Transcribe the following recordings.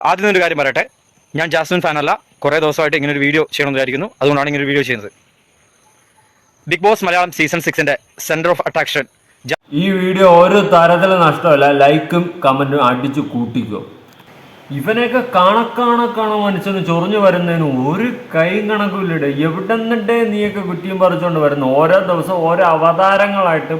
ആദ്യം ഒരു കാര്യം പറയട്ടെ. ഞാൻ ജാസ്മിൻ ഫാനല്ല. കുറേ ദിവസമായിട്ട് ഇങ്ങനെ ഒരു വീഡിയോ ചെയ്യണമെന്ന് വിചാരിക്കുന്നു. അതുകൊണ്ടാണ് ഇങ്ങനെ ഒരു വീഡിയോ ചെയ്യുന്നത്. ബിഗ് ബോസ് മലയാളം സീസൺ സിക്സിന്റെ സെന്റർ ഓഫ് അട്രാക്ഷൻ ഈ വീഡിയോ ഓരോ തരത്തിലും നഷ്ടമല്ല. ലൈക്കും കമന്റും അടിച്ചു കൂട്ടിക്കോ. ഇവനെയൊക്കെ കണക്കാണക്കാണ മനുഷ്യന് ചൊറിഞ്ഞു വരുന്നതിന് ഒരു കൈ കണക്കുമില്ലടെ എവിടെ നിന്നിട്ടേ നീയൊക്കെ കുറ്റിയും പറിച്ചുകൊണ്ട് വരുന്നു? ഓരോ ദിവസം ഓരോ അവതാരങ്ങളായിട്ട്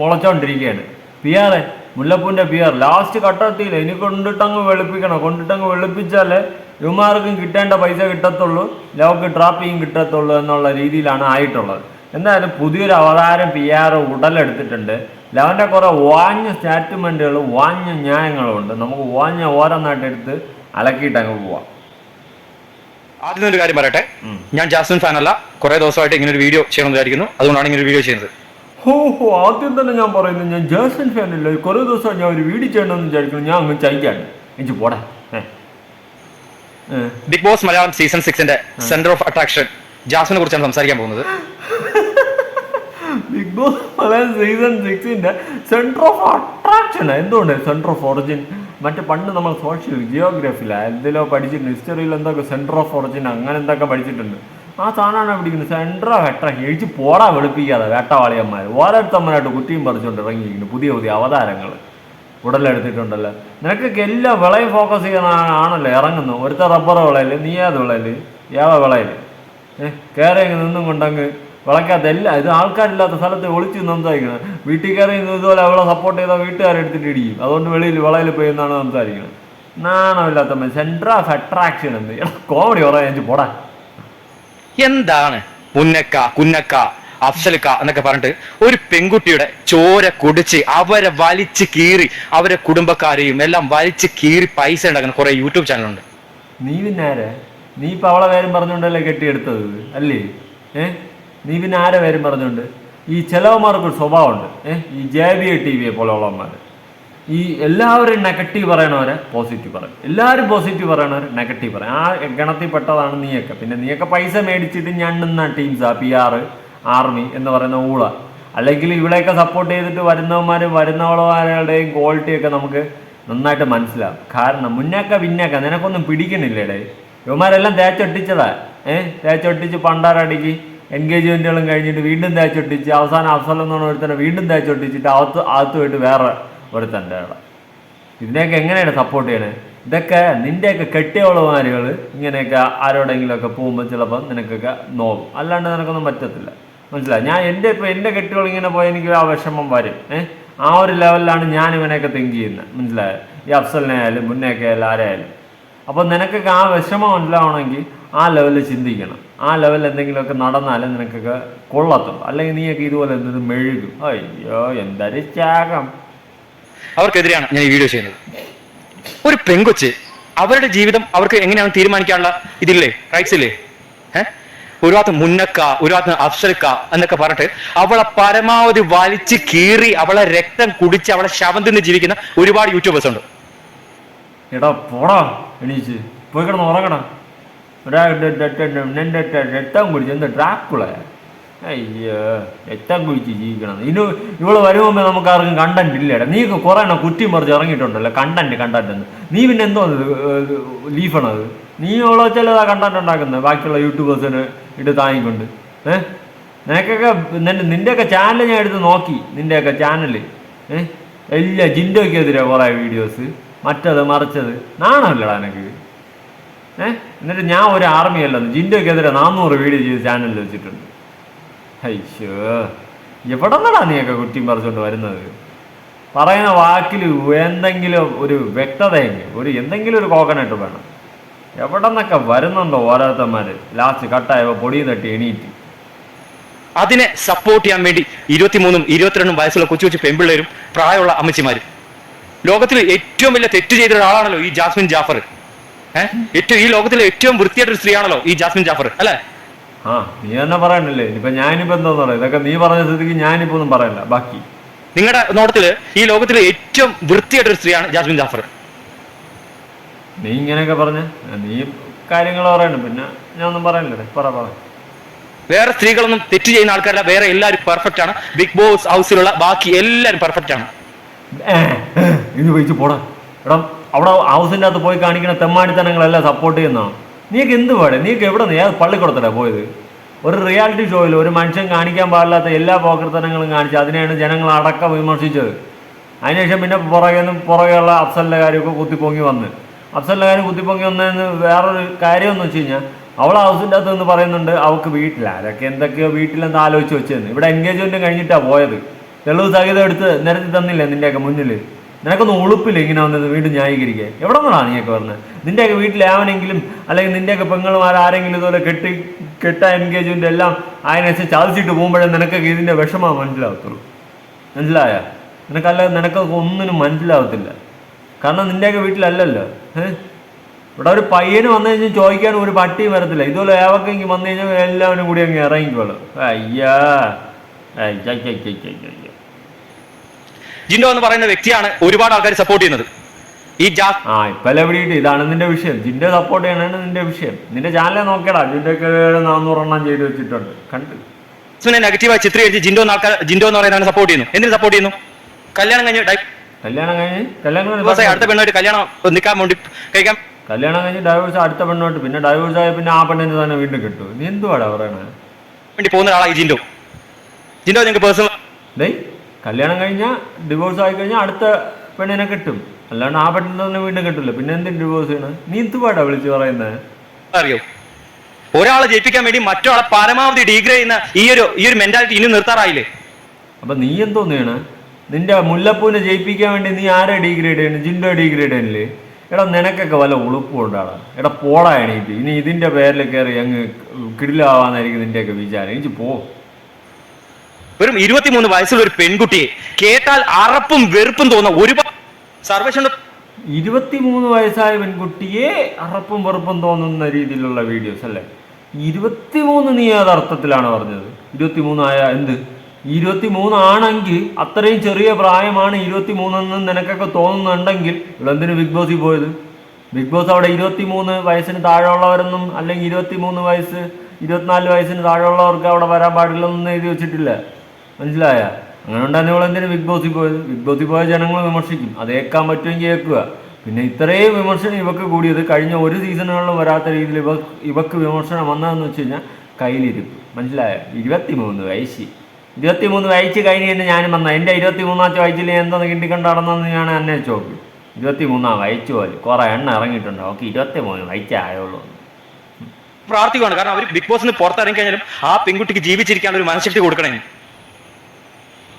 മുളച്ചോണ്ടിരിക്കുകയാണ്. പിയാറെ മുല്ലപ്പൂന്റെ പിയർ ലാസ്റ്റ് കട്ടെത്തിയില്ല ഇനി കൊണ്ടിട്ടങ്ങ് വെളുപ്പിക്കണം. കൊണ്ടിട്ടങ്ങ് വെളുപ്പിച്ചാലേ യുമാർക്കും കിട്ടേണ്ട പൈസ കിട്ടത്തുള്ളൂ. ലോക്ക് ട്രാപ്പിയും കിട്ടത്തുള്ളൂ എന്നുള്ള രീതിയിലാണ് ആയിട്ടുള്ളത്. എന്തായാലും പുതിയൊരു അവതാരം പി ആർ ഉടലെടുത്തിട്ടുണ്ട്. ലവന്റെ കുറേ വാഞ്ഞ സ്റ്റേറ്റ്മെന്റുകളും വാഞ്ഞ ന്യായങ്ങളും ഉണ്ട് നമുക്ക് വാഞ്ഞ ഓരോന്നായിട്ട് എടുത്ത് അലക്കിയിട്ട് അങ്ങ് പോവാം. ആദ്യം ഒരു കാര്യം പറയട്ടെ. ഞാൻ ജാസ്മിൻ ഫാനല്ല. കുറേ ദിവസമായിട്ട് ഇങ്ങനെ ഒരു വീഡിയോ ചെയ്യണമെന്ന് വിചാരിക്കുന്നു. അതുകൊണ്ടാണ് ഇങ്ങനെ ഒരു വീഡിയോ ചെയ്യുന്നത്. ഹോ ഹോ ആദ്യം തന്നെ ഞാൻ പറയുന്നു ഞാൻ ജേഴ്സൺ ഫാനല്ല കുറേ ദിവസം ഞാൻ ഒരു വീഡിയോ ചെയ്യണമെന്ന് വിചാരിക്കുന്നു ഞാൻ അങ്ങ് ചൈക്കാണ് എനിക്ക് പോടാ. ബിഗ് ബോസ് മലയാളം സീസൺ സിക്സിന്റെ സെന്റർ ഓഫ് അട്രാക്ഷൻ ജാസ്മിനെ കുറിച്ചാണ് സംസാരിക്കാൻ പോകുന്നത്. ബിഗ് ബോസ് മലയാളം സീസൺ സിക്സിന്റെ സെന്റർ ഓഫ് അട്രാക്ഷൻ എന്തുകൊണ്ട്? സെന്റർ ഓഫ് ഒറിജിൻ മറ്റേ പണ്ട് നമ്മൾ സോഷ്യൽ ജിയോഗ്രഫിയിലാണ് എന്തിലോ പഠിച്ചിട്ടുണ്ട്. ഹിസ്റ്ററിയിൽ എന്തൊക്കെ സെന്റർ ഓഫ് ഒറിജിൻ അങ്ങനെ എന്തൊക്കെ പഠിച്ചിട്ടുണ്ട്. ആ സാധനമാണ് പിടിക്കുന്നത് സെന്റർ ഓഫ് കഴിച്ച് പോടാ വെളുപ്പിക്കാതെ വേട്ടവാളിയന്മാർ ഓരോരുത്തന്മാരായിട്ട് കുറ്റിയും പറിച്ചുകൊണ്ട് ഇറങ്ങിയിരിക്കുന്നു. പുതിയ പുതിയ അവതാരങ്ങൾ ഉടലെടുത്തിട്ടുണ്ടല്ലോ. നിനക്കൊക്കെ എല്ലാം വിളയും ഫോക്കസ് ചെയ്യുന്ന ആണല്ലോ ഇറങ്ങുന്നു ഒരുത്ത റബ്ബർ വിളയിൽ നീ ഏത് വിളയിൽ ഏവ വിളയിൽ ഏഹ് കയറി നിന്നും കൊണ്ടങ്ങ് വിളക്കാത്ത എല്ലാ ഇത് ആൾക്കാരില്ലാത്ത സ്ഥലത്ത് ഒളിച്ച് സംസാരിക്കണം വീട്ടിൽ കയറി നിന്ന് ഇതുപോലെ അവളെ സപ്പോർട്ട് ചെയ്താൽ വീട്ടുകാരെടുത്തിട്ട് ഇടിക്കും. അതുകൊണ്ട് വെളിയിൽ വിളയിൽ പോയി എന്നാണ് സംസാരിക്കുന്നത്. നാണമില്ലാത്ത സെന്റർ ഓഫ് അട്രാക്ഷൻ എന്ത്? കോമഡി പറയാൻ എനിക്ക് പോടാ. എന്താണ് ഉന്നക്ക കുന്നക്ക അഫ്സൽക്ക എന്നൊക്കെ പറഞ്ഞിട്ട് ഒരു പെൺകുട്ടിയുടെ ചോര കുടിച്ച് അവരെ വലിച്ചു കീറി അവരെ കുടുംബക്കാരെയും എല്ലാം വലിച്ച് കീറി പൈസ ഉണ്ടാക്കുന്ന കുറെ യൂട്യൂബ് ചാനലുണ്ട്. നീ പിന്നെ നീ ഇപ്പൊ അവളെ പേരും പറഞ്ഞുകൊണ്ടല്ലേ കെട്ടിയെടുത്തത് അല്ലേ? ഏ? നീ പിന്നെ ആരെ പേരും പറഞ്ഞുകൊണ്ട്? ഈ ചിലവന്മാർക്കൊരു സ്വഭാവമുണ്ട്. ഏ? ഈ ജെ ബി ടി വിയെ പോലെയുള്ളവന്മാർ ഈ എല്ലാവരും നെഗറ്റീവ് പറയണവരെ പോസിറ്റീവ് പറയും. എല്ലാവരും പോസിറ്റീവ് പറയണവർ നെഗറ്റീവ് പറയും. ആ ഗണത്തിൽ പെട്ടതാണ് നീയൊക്കെ. പിന്നെ നീയൊക്കെ പൈസ മേടിച്ചിട്ട് ഞണ്ണുന്ന ടീംസാ പി ആർ ആർമി എന്ന് പറയുന്ന ഊള. അല്ലെങ്കിൽ ഇവിടെയൊക്കെ സപ്പോർട്ട് ചെയ്തിട്ട് വരുന്നവന്മാരും വരുന്നവളുമാരുടെയും ക്വാളിറ്റിയൊക്കെ നമുക്ക് നന്നായിട്ട് മനസ്സിലാവും. കാരണം മുന്നേക്ക പിന്നേക്ക നിനക്കൊന്നും പിടിക്കണില്ലേടേ. ഇവന്മാരെല്ലാം തേച്ചൊട്ടിച്ചതാ. ഏഹ് തേച്ചൊട്ടിച്ച് പണ്ടാരടിക്ക് എൻഗേജ്മെന്റുകളും കഴിഞ്ഞിട്ട് വീണ്ടും തേച്ചൊട്ടിച്ച് അവസാനം അവസരം എന്ന് പറഞ്ഞ ഒരുത്തനെ വീണ്ടും തേച്ചൊട്ടിച്ചിട്ട് അകത്ത് അകത്തുമായിട്ട് വേറെ ഒരുത്തന്റെ ഇടം ഇതിനെയൊക്കെ എങ്ങനെയാണ് സപ്പോർട്ട് ചെയ്യണേ ഇതൊക്കെ നിന്റെയൊക്കെ കെട്ടിയവളുമാരുകൾ ഇങ്ങനെയൊക്കെ ആരോടെങ്കിലുമൊക്കെ പോകുമ്പോൾ ചിലപ്പം നിനക്കൊക്കെ നോവും. അല്ലാണ്ട് നിനക്കൊന്നും പറ്റത്തില്ല. മനസ്സിലായി? ഞാൻ എന്റെ ഇപ്പോൾ എന്റെ കെട്ടികൾ ഇങ്ങനെ പോയാൽ എനിക്ക് ആ വിഷമം വരും. ഏഹ്? ആ ഒരു ലെവലിലാണ് ഞാൻ ഇവനെയൊക്കെ തിങ്ക് ചെയ്യുന്നത് മനസ്സിലായോ? ഈ അഫ്സലിനെ ആയാലും മുന്നേക്കെ ആയാലും ആരായാലും അപ്പോൾ നിനക്കൊക്കെ ആ വിഷമം മനസ്സിലാവണമെങ്കിൽ ആ ലെവലിൽ ചിന്തിക്കണം. ആ ലെവലിൽ എന്തെങ്കിലുമൊക്കെ നടന്നാലേ നിനക്കൊക്കെ കൊള്ളത്തുള്ളൂ. അല്ലെങ്കിൽ നീയൊക്കെ ഇതുപോലെ എന്തെങ്കിലും മെഴുകും. അയ്യോ എന്തായാലും ത്യാഗം. അവർക്കെതിരെയാണ് ഞാൻ ഈ വീഡിയോ ചെയ്യുന്നത്. ഒരു പെങ്കൊച്ച് അവരുടെ ജീവിതം അവർക്ക് എങ്ങനെയാണ് തീരുമാനിക്കാനുള്ള ഇതില്ലേ? റൈറ്റ്സ് ഇല്ലേ? ഒരു ഭാഗത്ത് മുന്നക്ക ഒരു ഭാഗത്ത് അഫ്സൽക്ക എന്നൊക്കെ പറഞ്ഞിട്ട് അവളെ പരമാവധി വലിച്ച് കീറി അവളെ രക്തം കുടിച്ച് അവളെ ശവം തിന്ന് ജീവിക്കുന്ന ഒരുപാട് യൂട്യൂബേഴ്സ് ഉണ്ട്. പോടാ പോയി കിടന്ന് നിന്റെ രക്തം കുടിച്ച് എന്താ ഡ്രാക്കുള അയ്യോ എത്താൻ കുഴിച്ച് ജീവിക്കണം. ഇനി ഇവൾ വരുമ്പോൾ നമുക്ക് ആർക്കും കണ്ടന്റ് ഇല്ലേടാ. നീ കുറെ എണ്ണം കുറ്റി മറിച്ച് ഇറങ്ങിയിട്ടുണ്ടല്ലോ കണ്ടന്റ് കണ്ടന്റ് എന്ന്. നീ പിന്നെ എന്തോ ലീഫാണത് നീ ഉള്ള ചിലതാ കണ്ടന്റ് ഉണ്ടാക്കുന്നത് ബാക്കിയുള്ള യൂട്യൂബേഴ്സിന് ഇട്ട് താങ്ങിക്കൊണ്ട് ഏഹ് നിനക്കൊക്കെ നിന്റെ നിന്റെയൊക്കെ ചാനൽ ഞാൻ എടുത്ത് നോക്കി നിന്റെയൊക്കെ ചാനൽ ഏഹ് എല്ലാ ജിൻഡോയ്ക്കെതിരെ കുറേ വീഡിയോസ് മറ്റത് മറിച്ചത്. നാണമല്ലടാ എനിക്ക് ഏഹ് എന്നിട്ട് ഞാൻ ഒരു ആർമി അല്ലെന്ന് ജിൻഡോയ്ക്കെതിരെ നാനൂറ് വീഡിയോ ചെയ്ത് ചാനലിൽ വെച്ചിട്ടുണ്ട്. അയ്യോ എവിടെ നിന്നാടാ നീയൊക്കെ കുറ്റിയും പറിച്ചുകൊണ്ട് വരുന്നത്? പറയുന്ന വാക്കിൽ എന്തെങ്കിലും ഒരു വ്യക്തതയെങ്കിൽ ഒരു എന്തെങ്കിലും ഒരു കോക്കനട്ട് വേണം. എവിടെ നിന്നൊക്കെ വരുന്നുണ്ടോ ഓരോരുത്തന്മാർ ലാസ്റ്റ് കട്ടായപ്പോൾ പൊടിയും തട്ടി എണീറ്റ്. അതിനെ സപ്പോർട്ട് ചെയ്യാൻ വേണ്ടി ഇരുപത്തിമൂന്നും ഇരുപത്തിരണ്ടും വയസ്സുള്ള കൊച്ചു കൊച്ചു പെമ്പിള്ളേരും പ്രായമുള്ള അമ്മച്ചിമാരും. ലോകത്തിൽ ഏറ്റവും വലിയ തെറ്റ് ചെയ്ത ഒരാളാണല്ലോ ഈ ജാസ്മിൻ ജാഫർ. ഏഹ് ഏറ്റവും ഈ ലോകത്തിലെ ഏറ്റവും വൃത്തിയായിട്ടൊരു സ്ത്രീയാണല്ലോ ഈ ജാസ്മിൻ ജാഫർ അല്ലെ? ആ നീ തന്നെ പറയണല്ലേ? ഇനിയിപ്പോ ഞാനിപ്പോ എന്താന്ന് പറയാം? ഇതൊക്കെ നീ പറഞ്ഞ സ്ഥിതിക്ക് ഞാനിപ്പോ ഒന്നും പറയല്ല ബാക്കി. നിങ്ങളുടെ നോട്ടത്തിൽ ഈ ലോകത്തിലെ ഏറ്റവും വൃത്തിയായിട്ടൊരു സ്ത്രീയാണ് ജാസ്മിൻ ജാഫർ. നീ ഇങ്ങനെയൊക്കെ പറഞ്ഞ നീ കാര്യങ്ങൾ പറയണം. പിന്നെ ഞാൻ ഒന്നും പറയല്ലേ പറ പറ. വേറെ സ്ത്രീകളൊന്നും തെറ്റ് ചെയ്യുന്ന ആൾക്കാരല്ല. വേറെ എല്ലാരും പെർഫെക്റ്റ് ആണ്. ബിഗ് ബോസ് ഹൗസിലുള്ള ബാക്കി എല്ലാരും പെർഫെക്റ്റ് ആണ്. ഇത് വെച്ച് പോടാ. എടാ അവിടെ ഹൗസിന്റെ അകത്ത് പോയി കാണിക്കുന്ന തെമ്മാടിത്തനങ്ങളെല്ലാം സപ്പോർട്ട് ചെയ്യുന്നതാണ് നീക്ക് എന്ത് പാടെ? നീക്ക് എവിടെ നീ അത് പള്ളിക്കുടത്തല്ലേ പോയത്? ഒരു റിയാലിറ്റി ഷോയിൽ ഒരു മനുഷ്യൻ കാണിക്കാൻ പാടില്ലാത്ത എല്ലാ പോക്കർത്തനങ്ങളും കാണിച്ച് അതിനെയാണ് ജനങ്ങൾ അടക്കം വിമർശിച്ചത്. അതിനുശേഷം പിന്നെ പുറകെ നിന്ന് പുറകെയുള്ള അഫ്സലിന്റെ കാര്യമൊക്കെ കുത്തിപ്പൊങ്ങി വന്ന്. അഫ്സലിന്റെ കാര്യം കുത്തിപ്പൊങ്ങി വന്നതെന്ന് വേറൊരു കാര്യമെന്ന് വെച്ച് കഴിഞ്ഞാൽ അവൾ ഹൗസിന്റെ അകത്ത് നിന്ന് പറയുന്നുണ്ട് അവൾക്ക് വീട്ടിൽ ആരൊക്കെ എന്തൊക്കെയോ വീട്ടിലെന്ന് ആലോചിച്ച് വെച്ചതെന്ന് ഇവിടെ എൻഗേജ്മെന്റ് കഴിഞ്ഞിട്ടാണ് പോയത്. തെളിവ് സഹിതം എടുത്ത് നിരത്തി തന്നില്ലേ നിന്റെയൊക്കെ മുന്നിൽ നിനക്കൊന്നും ഉളുപ്പില്ല ഇങ്ങനെ വന്നത്? വീണ്ടും ന്യായീകരിക്കുക എവിടെ നിന്നാണ് നീയൊക്കെ പറഞ്ഞത് നിന്റെയൊക്കെ വീട്ടിൽ ആവനെങ്കിലും അല്ലെങ്കിൽ നിന്റെയൊക്കെ പെങ്ങളുമാർ ആരെങ്കിലും ഇതുപോലെ കെട്ടി കെട്ട എൻഗേജ്മെന്റ് എല്ലാം അതിനനുസരിച്ച് ചാദിച്ചിട്ട് പോകുമ്പോഴേ നിനക്കൊക്കെ ഇതിന്റെ വിഷമം മനസ്സിലാവത്തുള്ളൂ. മനസ്സിലായ? നിനക്കല്ല നിനക്കൊക്കെ ഒന്നിനും മനസ്സിലാവത്തില്ല. കാരണം നിന്റെയൊക്കെ വീട്ടിലല്ലല്ലോ. ഏഹ് ഇവിടെ ഒരു പയ്യന് വന്നു കഴിഞ്ഞാൽ ചോദിക്കാൻ ഒരു പട്ടിയും വരത്തില്ല. ഇതുപോലെ ഏവക്കെങ്കിൽ വന്നു കഴിഞ്ഞാൽ എല്ലാവരും കൂടി അങ്ങ് ഇറങ്ങിക്കോളും. അയ്യാ അയ്യ, അയ്യ, അയ്യ, അയ്യ, അയ്യ. ജിൻഡോ എന്ന് പറയുന്ന വ്യക്തിയാണ് ഒരുപാട് ആൾക്കാർ സപ്പോർട്ട് ചെയ്യുന്നത്. ഈ ജാസ് ആ ഇപ്പൊ എവിടെയിട്ട് ഇതാണ് നിന്റെ വിഷയം. ജിൻഡോ സപ്പോർട്ട് ചെയ്യണതാണ് നിന്റെ വിഷയം. നിന്റെ ചാനലെ നോക്കിയടാ. ജിന്റെ ഒക്കെ നാന്നൂറെണ്ണം ചെയ്ത് വെച്ചിട്ടുണ്ട്. കണ്ട്. ജാസ്മിനെ നെഗറ്റീവായി ചിത്രീകരിച്ച് ജിൻഡോ എന്ന ആൾക്കാർ ജിൻഡോ എന്ന് പറയുന്നവനെ സപ്പോർട്ട് ചെയ്യുന്നു. എന്തിനു സപ്പോർട്ട് ചെയ്യുന്നു? കല്യാണം കഴിഞ്ഞ് കല്യാണം കഴിഞ്ഞ്? കല്യാണം കഴിഞ്ഞ് അടുത്ത പെണ്ണായിട്ട് കല്യാണം നിൽക്കാൻ വേണ്ടി കഴിക്കാൻ കല്യാണം കഴിഞ്ഞ് ഡൈവേഴ്സ് അടുത്ത പെണ്ണോട്ട് പിന്നെ ഡൈവേഴ്സ് ആയ പിന്നെ ആ പെണ്ണിന് തന്നെ വീണ്ടും കിട്ടും. നീ എന്തുവാടാ പറയണേ? വേണ്ടി പോകുന്ന ആളായി ജിൻഡോ. ജിൻഡോ നിങ്ങൾക്ക് പേഴ്സണൽ കല്യാണം കഴിഞ്ഞാൽ ഡിവോഴ്സ് ആയി കഴിഞ്ഞാൽ അടുത്ത പെണ്ണിനെ കിട്ടും. അല്ലാണ്ട് ആ പെണ്ണിനെ തന്നെ വീണ്ടും കിട്ടില്ല പിന്നെ എന്തിന് ഡിവോഴ്സ് ചെയ്യണം? നീ എന്തുവാടാ വിളിച്ചു പറയുന്നത് അറിയോ? ഒരാളെ ജയിപ്പിക്കാൻ വേണ്ടി മറ്റൊരാളെ പരമാവധി ഡീഗ്രേ ചെയ്യുന്ന ഈ ഒരു ഈ ഒരു മെന്റാലിറ്റി ഇനി നിർത്താറായില്ലേ? അപ്പൊ നീ എന്തോ ചെയ്യണ? നിന്റെ മുല്ലപ്പൂവിനെ ജയിപ്പിക്കാൻ വേണ്ടി നീ ആരെ ഡീഗ്രേഡ് ചെയ്യണം? ജിൻഡോ ഡീഗ്രേഡ് ചെയ്യണില്ലേ? എടാ നിനക്കൊക്കെ വല്ല ഉളുപ്പുണ്ടാടാ എടാ പോടാ എണീറ്റ്. ഇനി ഇതിന്റെ പേരിൽ കയറി അങ്ങ് കിടിലാവാന്നായിരിക്കും നിന്റെയൊക്കെ വിചാരം. എനിക്ക് പോ. വെറും ഇരുപത്തിമൂന്ന് വയസ്സുള്ള ഒരു പെൺകുട്ടിയെ കേട്ടാൽ അറപ്പും വെറുപ്പും തോന്നുന്ന ഒരുപാട് സർവേഷന്റെ ഇരുപത്തിമൂന്ന് വയസ്സായ പെൺകുട്ടിയെ അറപ്പും വെറുപ്പും തോന്നുന്ന രീതിയിലുള്ള വീഡിയോസ് അല്ലേ? ഇരുപത്തിമൂന്ന് നീ അത് അർത്ഥത്തിലാണ് പറഞ്ഞത്. ഇരുപത്തിമൂന്നായ എന്ത്? ഇരുപത്തിമൂന്നാണെങ്കിൽ അത്രയും ചെറിയ പ്രായമാണ് ഇരുപത്തിമൂന്നെന്ന് നിനക്കൊക്കെ തോന്നുന്നുണ്ടെങ്കിൽ ഇവളെന്തിനു ബിഗ് ബോസിൽ പോയത്? ബിഗ് ബോസ് അവിടെ ഇരുപത്തിമൂന്ന് വയസ്സിന് താഴെയുള്ളവരൊന്നും അല്ലെങ്കിൽ ഇരുപത്തിമൂന്ന് വയസ്സ് ഇരുപത്തിനാല് വയസ്സിന് താഴെയുള്ളവർക്ക് അവിടെ വരാൻ പാടില്ലെന്നൊന്നും എഴുതി വെച്ചിട്ടില്ല. മനസ്സിലായ? അങ്ങനെ ഉണ്ടായിരുന്ന എന്തിനാണ് ബിഗ് ബോസിൽ പോയത്? ബിഗ് ബോസിൽ പോയ ജനങ്ങൾ വിമർശിക്കും. അത് കേൾക്കാൻ പറ്റുമെങ്കിൽ കേൾക്കുക. പിന്നെ ഇത്രയും വിമർശനം ഇവക്ക് കൂടിയത് കഴിഞ്ഞ ഒരു സീസണുകളിലും വരാത്ത രീതിയിൽ ഇവ ഇവക്ക് വിമർശനം വന്നതെന്ന് വെച്ച് കഴിഞ്ഞാൽ കയ്യിലിരിപ്പ്. മനസ്സിലായ? ഇരുപത്തിമൂന്ന് വയസ്സ്. ഇരുപത്തിമൂന്ന് വയസ്സ് കഴിഞ്ഞ് തന്നെ ഞാനും വന്ന എന്റെ ഇരുപത്തിമൂന്നാമത്തെ വയസ്സിൽ ഞാൻ എന്തോന്ന് കിണ്ടിക്കൊണ്ട് നടന്നെന്ന് ഞാൻ അന്വേഷിച്ച് നോക്കി. ഇരുപത്തിമൂന്നാം വയസ്സ് പോലെ. കുറേ എണ്ണ ഇറങ്ങിയിട്ടുണ്ട്. ഓക്കെ ഇരുപത്തിമൂന്ന് വയസ്സേ ആയുള്ളൂ. പ്രാർത്ഥിക്കുകയാണ് കാരണം അവർ ബിഗ് ബോസിന് പുറത്തിറങ്ങി കഴിഞ്ഞാലും ആ പെൺകുട്ടിക്ക് ജീവിച്ചിരിക്കാൻ ഒരു മനഃശക്തി കൊടുക്കണേ.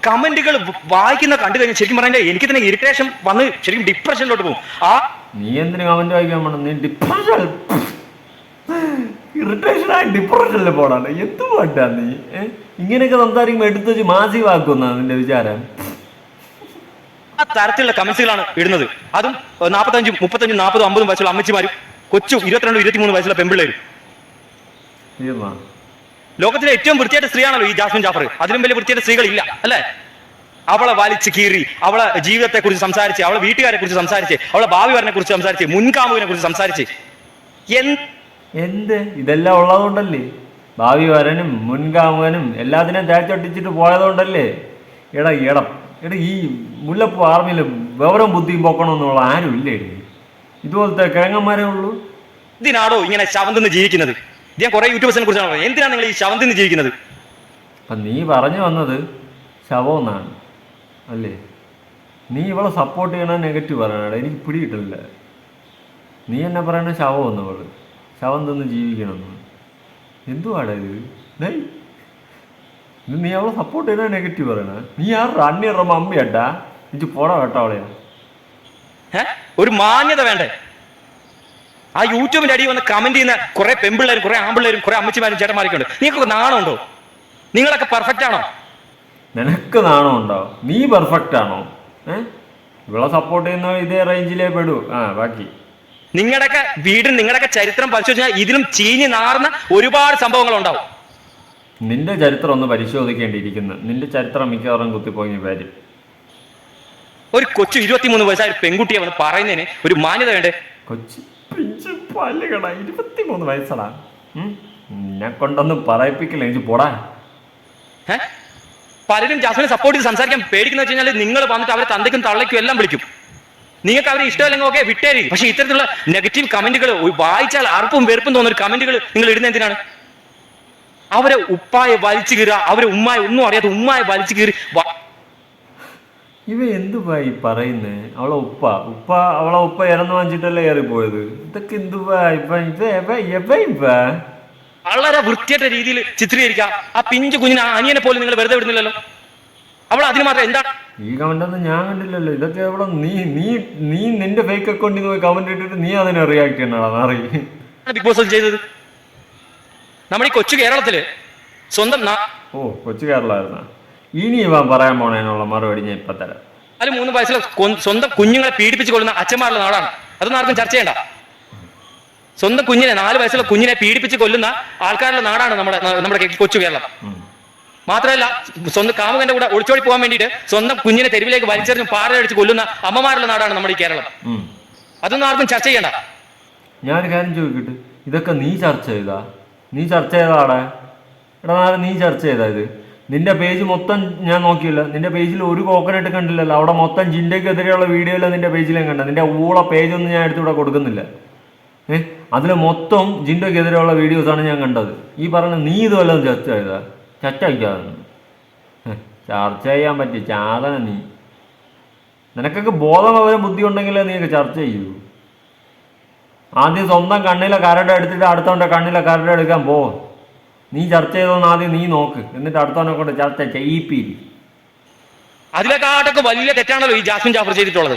കമന്റുകൾ വായിക്കുന്ന കണ്ടു കഴിഞ്ഞാൽ ശരിക്കും പറഞ്ഞാൽ എനിക്ക് തന്നെ ഇറിറ്റേഷൻ വന്ന് ശരിക്കും ഡിപ്രഷനിലോട്ട് പോകും. ആ നീ എന്തിനു കമന്റ് വായിക്കാൻ പോണം? നീ ഡിപ്രഷൻ ഇറിറ്റേഷൻ ആയി ഡിപ്രഷനിൽ പോടാണ് എന്ത് പാട്ടാ നീ? ഇങ്ങനെയൊക്കെ സംസാരിക്കുമ്പോൾ എടുത്തു വെച്ച് മാസീവാക്കുന്ന നിന്റെ വിചാരം? ആ തരത്തിലുള്ള കമന്റ്സുകളാണ് ഇടുന്നത്. അതും നാൽപ്പത്തഞ്ചും മുപ്പത്തഞ്ചും നാൽപ്പതും അമ്പതും വയസ്സുള്ള അമ്മച്ചിമാരും കൊച്ചു ഇരുപത്തിരണ്ടും ഇരുപത്തിമൂന്ന് വയസ്സുള്ള പെമ്പിള്ളേരും ലോകത്തിലെ ഏറ്റവും വൃത്തിയായിട്ട് സ്ത്രീയാണല്ലോ ഈ ജാസ്മിൻ ജാഫർ. അതിലും വലിയ വൃത്തിയായിട്ട് സ്ത്രീകളില്ല അല്ലേ? അവളെ വലിച്ച് കീറി അവളെ ജീവിതത്തെ കുറിച്ച് സംസാരിച്ച് അവളെ വീട്ടുകാരെ കുറിച്ച് സംസാരിച്ച് അവളെ ഭാവി വരനെ കുറിച്ച് സംസാരിച്ച് മുൻകാമുവിനെ കുറിച്ച് സംസാരിച്ച്. എന്ത്? എന്ത്? ഇതെല്ലാം ഉള്ളതുകൊണ്ടല്ലേ? ഭാവി വരനും മുൻകാമുകനും എല്ലാത്തിനെയും തേച്ചൊട്ടിച്ചിട്ട് പോയതുകൊണ്ടല്ലേ? എടാ എടം എടാ ഈ മുല്ലപ്പൂ ആർമിയിലും വിവരം ബുദ്ധിയും പൊക്കണമെന്നുള്ള ആരും ഇല്ലേ ഇതുപോലത്തെ കിഴങ്ങന്മാരേ ഉള്ളൂ. ഇതിനാടോ ഇങ്ങനെ ശവന്തെന്ന് ജീവിക്കുന്നത്? ഞാൻ കുറെ യൂട്യൂബേഴ്സിനെ കുറിച്ചാണ് പറയുന്നത് എന്തിനാണ് നിങ്ങൾ ഈ ശവം തിന്ന് ജീവിക്കുന്നത്? അപ്പം നീ പറഞ്ഞു വന്നത് ശവമെന്നാണ് അല്ലേ? നീ ഇവളെ സപ്പോർട്ട് ചെയ്യണ നെഗറ്റീവ് പറയണ എനിക്ക് പിടികിട്ടില്ല നീ എന്നെ പറയണ ശവമെന്ന് അവൾ ശവം തിന്ന് ജീവിക്കണമെന്ന്. എന്തുവാടാ ഇത്? ഇത് നീ അവളെ സപ്പോർട്ട് ചെയ്യണ നെഗറ്റീവ് പറയണ? നീ ആ റണ്ണിറ മമ്മി ഏട്ടാ എനിക്ക് പോടാ കേട്ടോ അവളെയാ ഒരു മാന്യത വേണ്ടേ? ആ യൂട്യൂബിന്റെ അടിയിൽ വന്ന് കമന്റ് ചെയ്യുന്ന കുറെ പെമ്പിള്ളേരും കുറെ ആമ്പിള്ളേരും കുറെ അമ്മച്ചിമാരും ചേട്ടന്മാരൊക്കെ ഉണ്ട് നിങ്ങൾക്ക് നാണമുണ്ടോ? നിങ്ങളൊക്കെ പെർഫെക്റ്റ് ആണോ? നിനക്ക് നാണമുണ്ടോ നീ പെർഫെക്റ്റ് ആണോ? ഇവിടെ സപ്പോർട്ട് ചെയ്യുന്ന ഇതേ റേഞ്ചിലേ പെടൂ. ആ ബാക്കി. നിങ്ങളുടെയൊക്കെ വീടും നിങ്ങളുടെയൊക്കെ ചരിത്രം പരിശോധിച്ചാൽ ഇതിലും ചീഞ്ഞ് നാർന്ന ഒരുപാട് സംഭവങ്ങൾ ഉണ്ടാവും നിന്റെ ചരിത്രം ഒന്ന് പരിശോധിക്കേണ്ടിയിരിക്കുന്നു. നിന്റെ ചരിത്രം മിക്കവാറും കുത്തിപ്പോയി വരും. ഒരു കൊച്ചു ഇരുപത്തിമൂന്ന് വയസ്സായ പെൺകുട്ടിയെ വന്ന് പറയുന്നതിന് ഒരു മാന്യത വേണ്ടേ കൊച്ചി? പിഞ്ച് ഇരുപത്തി മൂന്ന് വയസ്സടാ? എന്നെ കൊണ്ടൊന്നും പറയിപ്പിക്കില്ല. എനിക്ക് പോടാ? പലരും ജാസ്മിനെ സപ്പോർട്ട് ചെയ്ത് സംസാരിക്കാൻ പേടിക്കുന്ന വെച്ച് കഴിഞ്ഞാൽ നിങ്ങൾ വന്നിട്ട് അവരെ തന്തയ്ക്കും തള്ളയ്ക്കും എല്ലാം വിളിക്കും. നിങ്ങൾക്ക് അവരെ ഇഷ്ടമല്ലെങ്കിൽ ഓക്കെ വിട്ടേരി. പക്ഷെ ഇത്തരത്തിലുള്ള നെഗറ്റീവ് കമന്റുകൾ വായിച്ചാൽ അർപ്പും വെറുപ്പും തോന്നുന്ന കമന്റുകൾ നിങ്ങൾ ഇടുന്ന എന്തിനാണ്? അവരെ ഉപ്പായെ വലിച്ചു കീറുക. അവരെ ഉമ്മായ ഒന്നും അറിയാത്ത ഉമ്മായ വലിച്ചു കീറി ഇവ എന്തുവാ ഈ പറയുന്നേ? അവളെ ഉപ്പ. ഉപ്പ അവളെ ഉപ്പ ഇറന്നു വാങ്ങിച്ചിട്ടല്ലേ കയറി പോയത് ഇതൊക്കെ എന്തുവാ? ഇപ്പൊ ഇത് എവ എവ ഇവ. വളരെ വൃത്തിയായിട്ട രീതിയിൽ ചിത്രീകരിക്കുക. ആ പിഞ്ചു കുഞ്ഞിനെ ആ അനിയനെ പോലും നിങ്ങൾ വെറുതെ വിടുന്നില്ലല്ലോ. അവൾ അതിന് മാത്രം എന്താ? ഈ കമന്റ് ഒന്നും ഞാൻ കണ്ടില്ലല്ലോ. ഇതൊക്കെ എവിടെ നീ നീ നീ നിന്റെ ഫേക്ക് അക്കൗണ്ടിൽ പോയി കമന്റ് ഇട്ടിട്ട് നീ അതിനെ റിയാക്ട് ചെയ്യണടാ ബിഗ് ബോസ് ചെയ്തത്? നമ്മുടെ ഈ കൊച്ചു കേരളത്തിൽ സ്വന്തം ഓ കൊച്ചു കേരളമായിരുന്ന ഇനി ഇവൻ പറയാൻ പോണേനുള്ള മറുപടി ഞാൻ ഇപ്പൊ തരാം. നാല് മൂന്ന് വയസ്സിലെ സ്വന്തം കുഞ്ഞുങ്ങളെ പീഡിപ്പിച്ചു കൊള്ളുന്ന അച്ഛന്മാരുടെ നാടാണ്. അതൊന്നും ആർക്കും ചർച്ച ചെയ്യണ്ട. സ്വന്തം കുഞ്ഞിനെ നാല് വയസ്സുള്ള കുഞ്ഞിനെ പീഡിപ്പിച്ച് കൊല്ലുന്ന ആൾക്കാരുടെ നാടാണ് നമ്മുടെ നമ്മുടെ കൊച്ചു കേരളം. മാത്രമല്ല സ്വന്തം കാമുകന്റെ കൂടെ ഒളിച്ചോടി പോകാൻ വേണ്ടിയിട്ട് സ്വന്തം കുഞ്ഞിനെ തെരുവിലേക്ക് വലിച്ചെറിഞ്ഞ് പാറയടിച്ച് കൊല്ലുന്ന അമ്മമാരുടെ നാടാണ് നമ്മുടെ ഈ കേരളം. അതൊന്നും ആർക്കും ചർച്ച ചെയ്യണ്ട. ഞാൻ കാര്യം ചോദിക്കട്ടെ? ഇതൊക്കെ നീ ചർച്ച ചെയ്താ? നീ ചർച്ച ചെയ്താടാ എടാ നീ ചർച്ച ചെയ്താ ഇത്? നിന്റെ പേജ് മൊത്തം ഞാൻ നോക്കിയില്ല. നിന്റെ പേജിൽ ഒരു കോക്കനട്ട് കണ്ടില്ലല്ലോ. അവിടെ മൊത്തം ജിൻഡയ്ക്കെതിരെയുള്ള വീഡിയോ എല്ലാം നിന്റെ പേജിലും കണ്ട നിന്റെ ഊള പേജൊന്നും ഞാൻ എടുത്തിവിടെ കൊടുക്കുന്നില്ല. ഏഹ് അതിൽ മൊത്തം ജിൻഡയ്ക്കെതിരെയുള്ള വീഡിയോസാണ് ഞാൻ കണ്ടത്. ഈ പറഞ്ഞ നീ ഇത് വല്ലതും ചർച്ച ചെയ്താ? ചർച്ച വയ്ക്കാതെ ചർച്ച ചെയ്യാൻ പറ്റി ചാതന നീ. നിനക്കൊക്കെ ബോധം അവരെ ബുദ്ധി ഉണ്ടെങ്കിലേ നീയൊക്കെ ചർച്ച ചെയ്യൂ. ആദ്യം സ്വന്തം കണ്ണിലെ കരട് എടുത്തിട്ട് അടുത്തവന്റെ കണ്ണിലെ കരട് എടുക്കാൻ പോ. നീ ചർച്ച ചെയ്തോന്ന് ആദ്യം നീ നോക്ക്. എന്നിട്ട് അടുത്തവനെ കൊണ്ട് ചർച്ച ചെയ്യിപ്പീരി അതിലേക്കാട്ടൊക്കെ വലിയ തെറ്റാണല്ലോ ഈ ജാസ്മിൻ ജാഫർ ചെയ്തിട്ടുള്ളത്.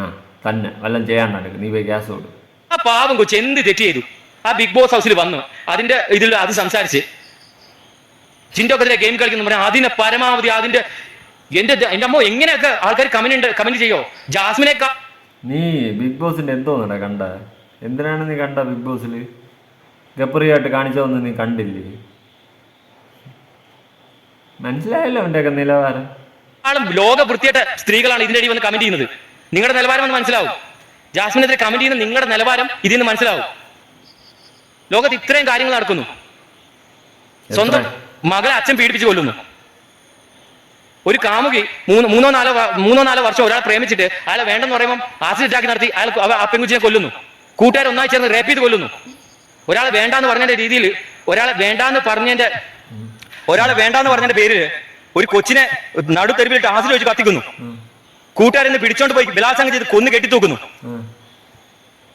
ആ തന്നെ. വല്ലതും ചെയ്യാണ്ടെടുക്ക് നീ പോയി ഗ്യാസ് കൊടു ആ പാവം കൊച്ചു എന്ത് തെറ്റ് ചെയ്തു? ആ ബിഗ് ബോസ് ഹൗസിൽ വന്നു അതിന്റെ ഇതിൽ അത് സംസാരിച്ച് ചിന്തക്കെതിരെ ഗെയിം കളിക്കുന്ന പറഞ്ഞാൽ അതിനെ പരമാവധി അതിന്റെ എന്റെ എന്റെ അമ്മ എങ്ങനെയൊക്കെ ആൾക്കാർ കമന്റ് കമന്റ് ചെയ്യോ? ജാസ്മിനെ നീ ബിഗ് ബോസിന്റെ എന്തോന്നാ കണ്ട എന്തിനാണ് നീ കണ്ട ബിഗ് ബോസിൽ ഗപ്പറിയായിട്ട് കാണിച്ചതൊന്നും നീ കണ്ടില്ലേ? മനസ്സിലായല്ലോ അവന്റെയൊക്കെ നിലവാരം. ലോക വൃത്തിയായിട്ട് സ്ത്രീകളാണ് ഇതിന്റെ അടി വന്ന് കമന്റ് ചെയ്യുന്നത്. നിങ്ങളുടെ നിലവാരം എന്ന് മനസ്സിലാവും. ജാസ്മിനെതിരെ കമന്റ് ചെയ്യുന്ന നിങ്ങളുടെ നിലവാരം ഇതിൽ നിന്ന് മനസ്സിലാവും. ലോകത്ത് ഇത്രയും കാര്യങ്ങൾ നടക്കുന്നു. സ്വന്തം മകളെ അച്ഛൻ പീഡിപ്പിച്ച് കൊല്ലുന്നു. ഒരു കാമുകി മൂന്ന് മൂന്നോ നാലോ മൂന്നോ നാലോ വർഷം ഒരാളെ പ്രേമിച്ചിട്ട് അയാളെ വേണ്ടെന്ന് പറയുമ്പോൾ ആസിഡ് അറ്റാക്ക് നടത്തി അയാൾ ആ പെൺകുച്ചിയെ കൊല്ലുന്നു. കൂട്ടുകാർ ഒന്നായി ചേർന്ന് റേപ്പ് ചെയ്ത് കൊല്ലുന്നു. ഒരാളെ വേണ്ടാന്ന് പറഞ്ഞതിന്റെ രീതിയിൽ ഒരാളെ വേണ്ടാന്ന് പറഞ്ഞതിന്റെ ഒരാളെ വേണ്ടാന്ന് പറഞ്ഞതിന്റെ പേരിൽ ഒരു കൊച്ചിനെ നടുത്തെരുവിലിട്ട് ടാസിൽ വെച്ച് കത്തിക്കുന്നു. കൂട്ടുകാരെന്ന് പിടിച്ചോണ്ട് പോയി ബലാത്സംഗം ചെയ്ത് കൊന്നു കെട്ടിത്തൂക്കുന്നു.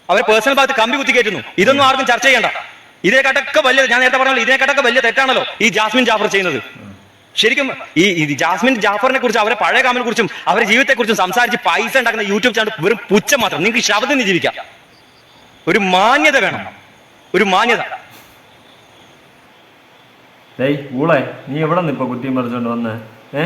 അവരെ പേഴ്സണൽ ഭാഗത്ത് കമ്പി കുത്തി കയറ്റുന്നു. ഇതൊന്നും ആർക്കും ചർച്ച ചെയ്യണ്ട. ഇതിനെക്കാട്ടൊക്കെ വലിയ ഞാൻ നേരത്തെ പറഞ്ഞല്ലോ ഇതിനെക്കാട്ടൊക്കെ വലിയ തെറ്റാണല്ലോ ഈ ജാസ്മിൻ ജാഫർ ചെയ്യുന്നത്. ശരിക്കും ഈ ഈ ജാസ്മിൻ ജാഫറിനെ കുറിച്ച് അവരെ പഴയ കാമിനെ കുറിച്ചും അവരെ ജീവിതത്തെ കുറിച്ചും സംസാരിച്ച് പൈസ ഉണ്ടാക്കുന്ന യൂട്യൂബ് ചാനൽ വെറും പുച്ഛം മാത്രം. നിങ്ങൾക്ക് ശബ്ദം ജീവിക്കാം. ഒരു മാന്യത വേണം. ഒരു മാന്യത. നീ എവിടെ നിന്ന് ഇപ്പൊ കുറ്റിയും പറിച്ചോണ്ട് വന്നേ? ഏ?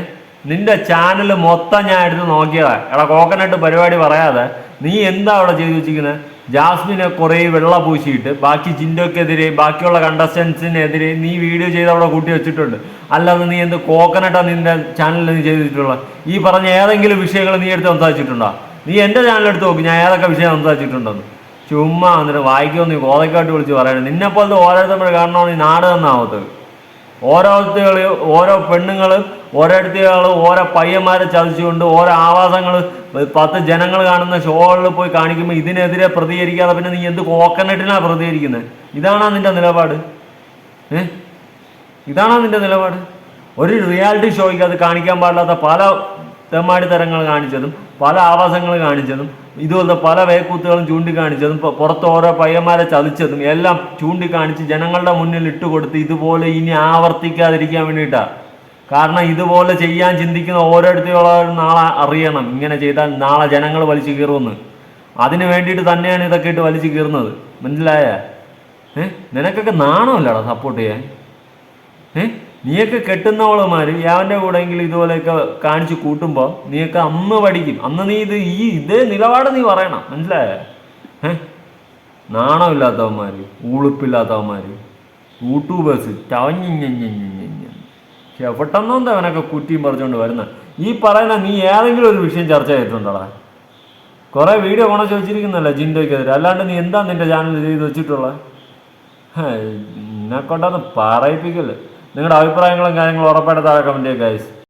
നിന്റെ ചാനൽ മൊത്തം ഞാൻ എടുത്ത് നോക്കിയതാ. എടാ കോക്കനട്ട് പരിപാടി പറയാതെ. നീ എന്താ അവിടെ ചെയ്തു വെച്ചിരിക്കുന്നത് ജാസ്മിനെ കുറേ വെള്ള പൂശിയിട്ട് ബാക്കി ജിൻഡോക്കെതിരെ ബാക്കിയുള്ള കണ്ടസ്റ്റൻസിനെതിരെ നീ വീഡിയോ ചെയ്ത് അവിടെ കൂട്ടി വെച്ചിട്ടുണ്ട്. അല്ലാതെ നീ എന്ത് കോക്കനട്ടാ നിന്റെ ചാനലിൽ നീ ചെയ്തു വെച്ചിട്ടുള്ള? ഈ പറഞ്ഞ ഏതെങ്കിലും വിഷയങ്ങൾ നീ എടുത്ത് സംസാരിച്ചിട്ടുണ്ടോ? നീ എന്റെ ചാനൽ എടുത്ത് നോക്ക് ഞാൻ ഏതൊക്കെ വിഷയം സംസാരിച്ചിട്ടുണ്ടെന്ന്. ചുമ്മാ എന്നിട്ട് നീ കോതക്കാട്ട് വിളിച്ച് പറയണം നിന്നെ പോലത്തെ ഓരോരുത്തർ കാണണോ ഈ നാട് തന്നാവത്ത് ഓരോരുത്തകൾ ഓരോ പെണ്ണുങ്ങൾ ഓരോരുത്തകൾ ഓരോ പയ്യന്മാരെ ചതിച്ചുകൊണ്ട് ഓരോ ആവാസങ്ങൾ പത്ത് ജനങ്ങൾ കാണുന്ന ഷോകളിൽ പോയി കാണിക്കുമ്പോൾ ഇതിനെതിരെ പ്രതികരിക്കാതെ പിന്നെ നീ എന്ത് കോക്കനട്ടിനാ പ്രതികരിക്കുന്നത് ഇതാണോ നിന്റെ നിലപാട്. ഏ? ഇതാണോ നിന്റെ നിലപാട്. ഒരു റിയാലിറ്റി ഷോയ്ക്ക് അത് കാണിക്കാൻ പാടില്ലാത്ത പല തെമ്മാടി തരങ്ങൾ കാണിച്ചതും പല ആവാസങ്ങൾ കാണിച്ചതും ഇതുപോലത്തെ പല വേക്കൂത്തുകളും ചൂണ്ടിക്കാണിച്ചതും പുറത്ത് ഓരോ പയ്യന്മാരെ ചതിച്ചതും എല്ലാം ചൂണ്ടിക്കാണിച്ച് ജനങ്ങളുടെ മുന്നിൽ ഇട്ടുകൊടുത്ത് ഇതുപോലെ ഇനി ആവർത്തിക്കാതിരിക്കാൻ വേണ്ടിയിട്ടാണ് കാരണം ഇതുപോലെ ചെയ്യാൻ ചിന്തിക്കുന്ന ഓരോരുത്തരും നാളെ അറിയണം. ഇങ്ങനെ ചെയ്താൽ നാളെ ജനങ്ങൾ വലിച്ചു കീറുമെന്ന്. അതിന് വേണ്ടിയിട്ട് തന്നെയാണ് ഇതൊക്കെ ഇട്ട് വലിച്ചു കീറുന്നത്. മനസ്സിലായ? ഏ? നിനക്കൊക്കെ നാണമല്ലടാ സപ്പോർട്ട് ചെയ്യാൻ. ഏ? നീയൊക്കെ കെട്ടുന്നവളുമാര് യാവന്റെ കൂടെയെങ്കിലും ഇതുപോലെയൊക്കെ കാണിച്ചു കൂട്ടുമ്പോൾ നീയൊക്കെ അന്ന് പഠിക്കും. അന്ന് നീ ഇത് ഈ ഇതേ നിലപാട് നീ പറയണം. മനസ്സിലായോ? നാണമില്ലാത്തവന്മാര് ഉളുപ്പില്ലാത്തവന്മാര് യൂട്യൂബേഴ്സ് ചവഞ്ഞിഞ്ഞ ചെവട്ടെന്നോന്താ അവനൊക്കെ കുറ്റിയും പറിച്ചുകൊണ്ട് വരുന്നത് ഈ പറയുന്ന നീ ഏതെങ്കിലും ഒരു വിഷയം ചർച്ച ചെയ്തിട്ടുണ്ടോടാ കുറേ വീഡിയോ കൊണച്ച് വെച്ചിരിക്കുന്നല്ലോ ജിൻഡോയ്ക്കെതിരെ അല്ലാണ്ട് നീ എന്താ നിന്റെ ചാനൽ ചെയ്ത് വെച്ചിട്ടുള്ളത് എന്നെ കൊണ്ടൊന്ന് പറയിപ്പിക്കല്ലേ നിങ്ങളുടെ അഭിപ്രായങ്ങളും കാര്യങ്ങളും ഉറപ്പായിട്ട് താഴെ കമന്റ് ചെയ്യുക ഗൈസ്